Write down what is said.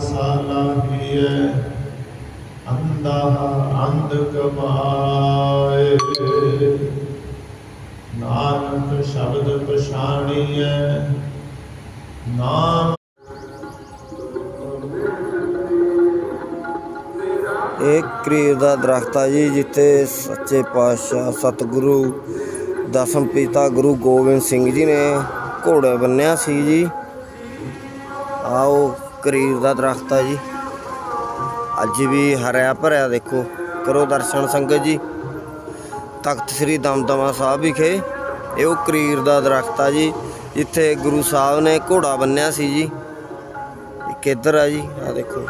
ਸਾਲਾ ਅੰਦਾ ਅੰਧ ਕਮਾਏ ਨਾਨਕ ਸ਼ਬਦ ਪਛਾਣੀਐ ਨਾਮ ਇਹ ਕਰੀਬ ਦਾ ਦਰਖਤ ਆ ਜੀ ਜਿੱਥੇ ਸੱਚੇ ਪਾਤਸ਼ਾਹ ਸਤਿਗੁਰੂ ਦਸਮ ਪਿਤਾ ਗੁਰੂ ਗੋਬਿੰਦ ਸਿੰਘ ਜੀ ਨੇ ਘੋੜੇ ਬੰਨਿਆ ਸੀ ਜੀ ਆਓ ਕਰੀਰ ਦਾ ਦਰਖਤ ਆ ਜੀ। ਅੱਜ ਵੀ ਹਰਿਆ ਭਰਿਆ ਦੇਖੋ। ਕਰੋ ਦਰਸ਼ਨ ਸੰਗਤ ਜੀ। ਤਖਤ ਸ੍ਰੀ ਦਮਦਮਾ ਸਾਹਿਬ ਵਿਖੇ ਇਹ ਉਹ ਕਰੀਰ ਦਾ ਦਰਖਤ ਆ ਜੀ, ਜਿੱਥੇ ਗੁਰੂ ਸਾਹਿਬ ਨੇ ਘੋੜਾ ਬੰਨਿਆ ਸੀ ਜੀ। ਕਿੱਧਰ ਆ ਜੀ ਆ ਦੇਖੋ।